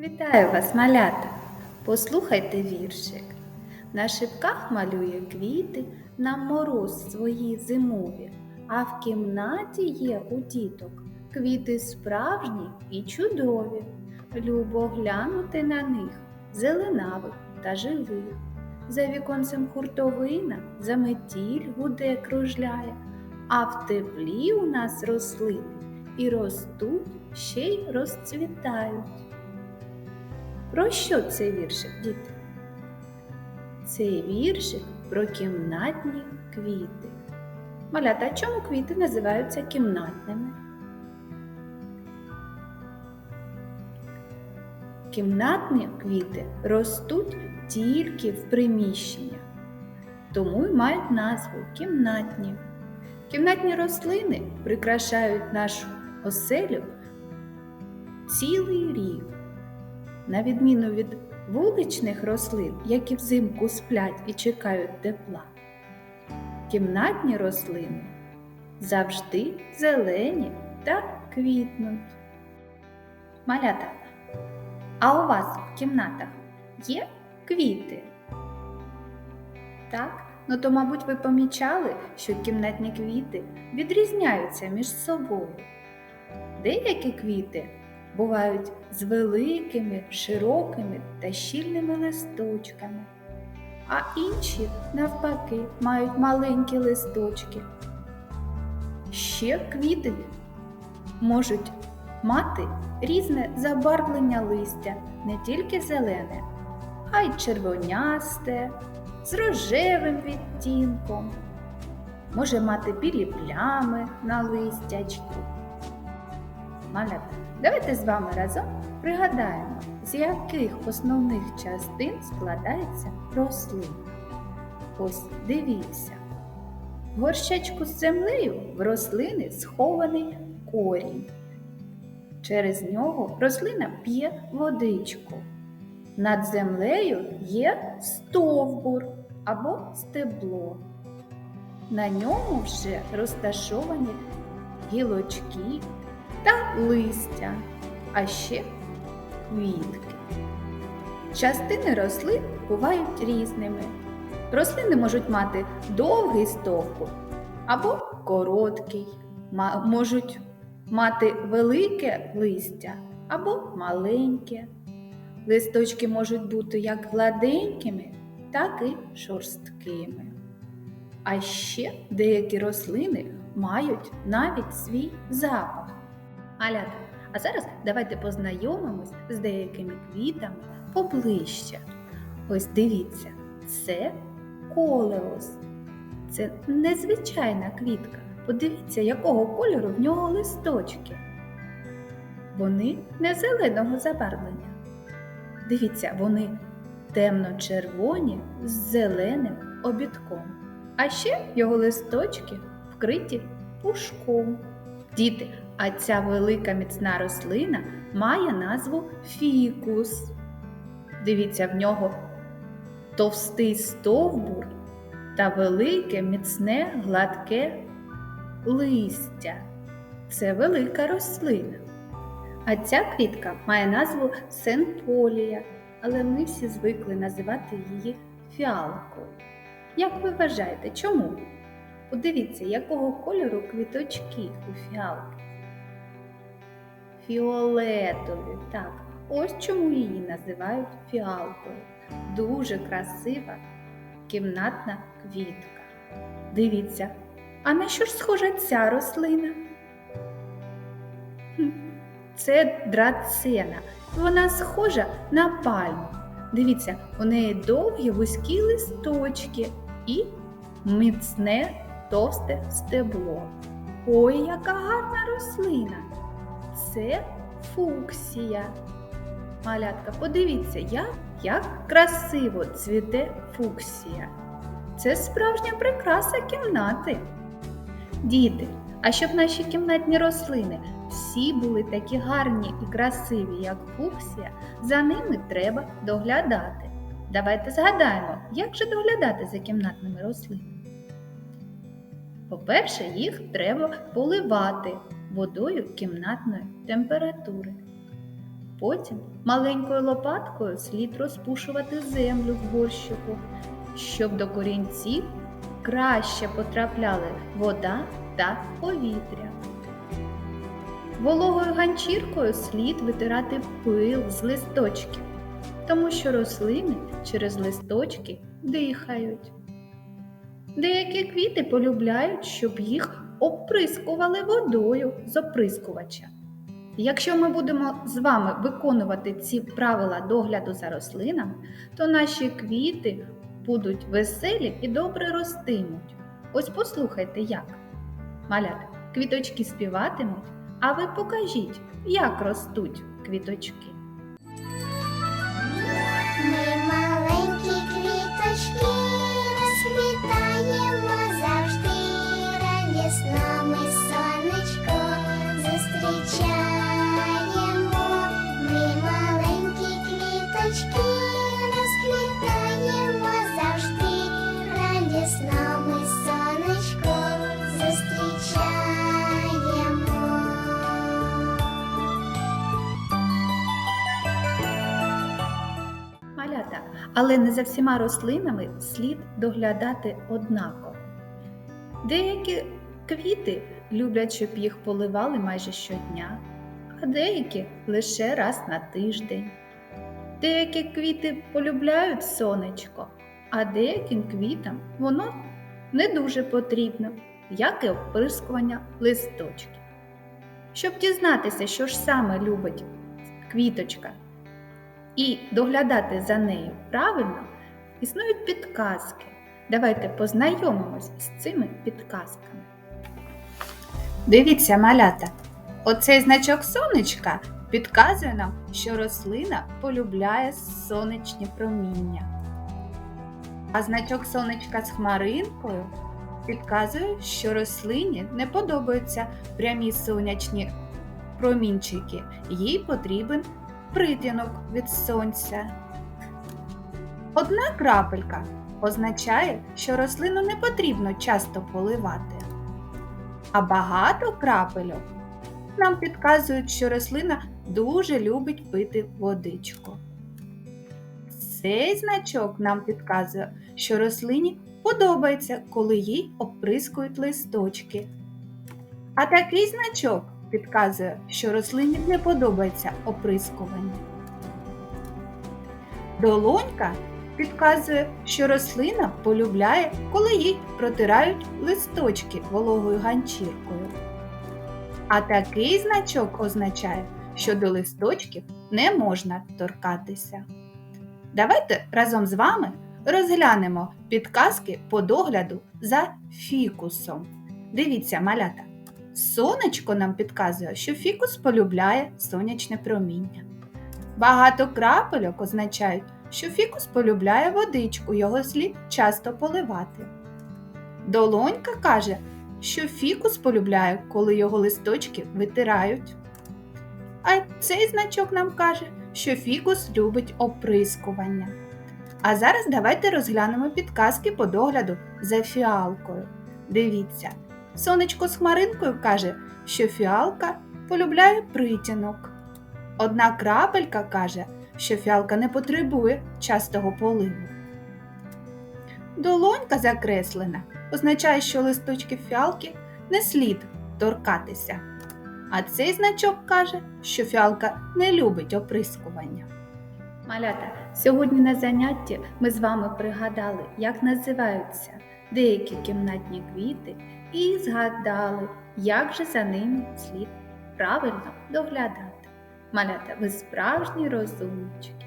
Вітаю вас, малята! Послухайте віршик. На шипках малює квіти, на мороз свої зимові, а в кімнаті є у діток квіти справжні і чудові. Любо глянути на них, зеленавих та живих. За віконцем хуртовина, заметіль гуде кружляє, а в теплі у нас рослини і ростуть, ще й розцвітають. Про що цей віршик, діти? Цей віршик про кімнатні квіти. Малята, чому квіти називаються кімнатними? Кімнатні квіти ростуть тільки в приміщеннях, тому й мають назву кімнатні. Кімнатні рослини прикрашають нашу оселю цілий рік. На відміну від вуличних рослин, які взимку сплять і чекають тепла, кімнатні рослини завжди зелені та квітнуть. Малята, а у вас в кімнатах є квіти? Так? Ну то, мабуть, ви помічали, що кімнатні квіти відрізняються між собою. Деякі квіти бувають з великими, широкими та щільними листочками, а інші, навпаки, мають маленькі листочки. Ще квіти можуть мати різне забарвлення листя, не тільки зелене, а й червонясте, з рожевим відтінком, може мати білі плями на листячку. Малята, давайте з вами разом пригадаємо, з яких основних частин складається рослина. Ось дивіться. В горщачку з землею в рослини схований корінь. Через нього рослина п'є водичку. Над землею є стовбур або стебло. На ньому вже розташовані гілочки та листя, а ще квітки. Частини рослин бувають різними. Рослини можуть мати довгий стовбур або короткий, можуть мати велике листя або маленьке. Листочки можуть бути як гладенькими, так і шорсткими. А ще деякі рослини мають навіть свій запах. Малята, а зараз давайте познайомимось з деякими квітами поближче. Ось дивіться, це колеос. Це незвичайна квітка. Подивіться, якого кольору в нього листочки. Вони не зеленого забарвлення. Дивіться, вони темно-червоні з зеленим обідком. А ще його листочки вкриті пушком. Діти, а ця велика міцна рослина має назву фікус. Дивіться, в нього товстий стовбур та велике, міцне, гладке листя. Це велика рослина. А ця квітка має назву сенполія, але ми всі звикли називати її фіалкою. Як ви вважаєте, чому? Подивіться, якого кольору квіточки у фіалки. Фіолетові, так. Ось чому її називають фіалкою. Дуже красива кімнатна квітка. Дивіться, а на що ж схожа ця рослина? Це драцена. Вона схожа на пальму. Дивіться, у неї довгі вузькі листочки і міцне товсте стебло. Ой, яка гарна рослина! Це фуксія. Малятка, подивіться, як, як красиво цвіте фуксія. Це справжня прикраса кімнати. Діти, а щоб наші кімнатні рослини всі були такі гарні і красиві, як фуксія, за ними треба доглядати. Давайте згадаємо, як же доглядати за кімнатними рослинами. По-перше, їх треба поливати водою кімнатної температури. Потім маленькою лопаткою слід розпушувати землю в горщику, щоб до корінців краще потрапляли вода та повітря. Вологою ганчіркою слід витирати пил з листочків, тому що рослини через листочки дихають. Деякі квіти полюбляють, щоб їх оприскували водою з оприскувача. Якщо ми будемо з вами виконувати ці правила догляду за рослинами, то наші квіти будуть веселі і добре ростимуть. Ось послухайте як. Малята, квіточки співатимуть, а ви покажіть, як ростуть квіточки. Але не за всіма рослинами слід доглядати однаково. Деякі квіти люблять, щоб їх поливали майже щодня, а деякі лише раз на тиждень. Деякі квіти полюбляють сонечко, а деяким квітам воно не дуже потрібно, як і оприскування листочків. Щоб дізнатися, що ж саме любить квіточка і доглядати за нею правильно, існують підказки. Давайте познайомимось з цими підказками. Дивіться, малята, оцей значок сонечка підказує нам, що рослина полюбляє сонячні проміння. А значок сонечка з хмаринкою підказує, що рослині не подобаються прямі сонячні промінчики, їй потрібен притінок від сонця. Одна крапелька означає, що рослину не потрібно часто поливати. А багато крапельок нам підказують, що рослина дуже любить пити водичку. Цей значок нам підказує, що рослині подобається, коли їй оприскують листочки. А такий значок підказує, що рослині не подобається оприскування. Долонька підказує, що рослина полюбляє, коли їй протирають листочки вологою ганчіркою. А такий значок означає, що до листочків не можна торкатися. Давайте разом з вами розглянемо підказки по догляду за фікусом. Дивіться, малята. Сонечко нам підказує, що фікус полюбляє сонячне проміння. Багато крапельок означають, що фікус полюбляє водичку, його слід часто поливати. Долонька каже, що фікус полюбляє, коли його листочки витирають. А цей значок нам каже, що фікус любить оприскування. А зараз давайте розглянемо підказки по догляду за фіалкою. Дивіться, сонечко з хмаринкою каже, що фіалка полюбляє притінок. Одна крапелька каже, що фіалка не потребує частого поливу. Долонька закреслена означає, що листочки фіалки не слід торкатися. А цей значок каже, що фіалка не любить оприскування. Малята, сьогодні на занятті ми з вами пригадали, як називаються деякі кімнатні квіти, і згадали, як же за ними слід правильно доглядати. Малята, ви справжні розумнички.